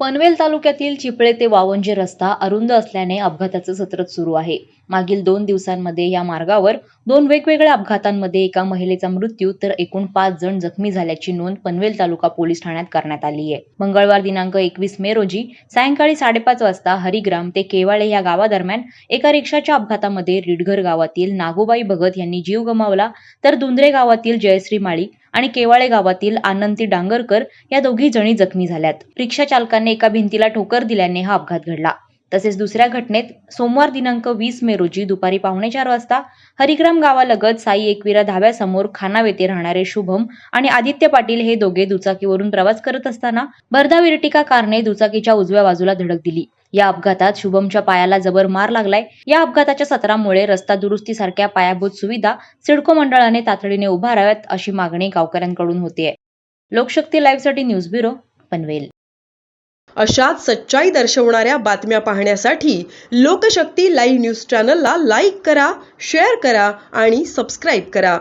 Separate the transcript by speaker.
Speaker 1: पनवेल तालुक्यातील चिपळे ते वावंजे रस्ता अरुंद असल्याने अपघाताचं सत्रच सुरू आहे. मागील दोन दिवसांमध्ये या मार्गावर दोन वेगवेगळ्या अपघातांमध्ये एका महिलेचा मृत्यू तर एकूण पाच जण जखमी झाल्याची नोंद पनवेल तालुका पोलीस ठाण्यात करण्यात आली आहे. मंगळवार दिनांक एकवीस मे रोजी सायंकाळी साडेपाच वाजता हरिग्राम ते केवाळे या गावादरम्यान एका रिक्षाच्या अपघातामध्ये रिडघर गावातील नागोबाई भगत यांनी जीव गमावला तर दुंद्रे गावातील जयश्री माळी आणि केवाळे गावातील आनंती डांगरकर या दोघी जणी जखमी झाल्यात. रिक्षा चालकाने एका भिंतीला ठोकर दिल्याने हा अपघात घडला. तसेच दुसऱ्या घटनेत सोमवार दिनांक वीस मे रोजी दुपारी पावणे चार वाजता हरिग्राम गावालगत साई एकविरा धाब्यासमोर खानाव येथे राहणारे शुभम आणि आदित्य पाटील हे दोघे दुचाकीवरून प्रवास करत असताना भरधाव इर्टिका कारने दुचाकीच्या उजव्या बाजूला धडक दिली. या अपघातात शुभमच्या पायाला जबर मार लागलाय. या अपघाताच्या सत्रामुळे रस्ता दुरुस्तीसारख्या पायाभूत सुविधा सिडको मंडळाने तातडीने उभाराव्यात अशी मागणी गावकऱ्यांकडून होतीये. लोकशक्ती लाईव्हसाठी न्यूज ब्युरो पनवेल.
Speaker 2: अशाच सच्चाई दर्शवणाऱ्या बातम्या पाहण्यासाठी लोकशक्ती लाईव्ह न्यूज चॅनलला लाईक करा शेअर करा आणि सबस्क्राईब करा.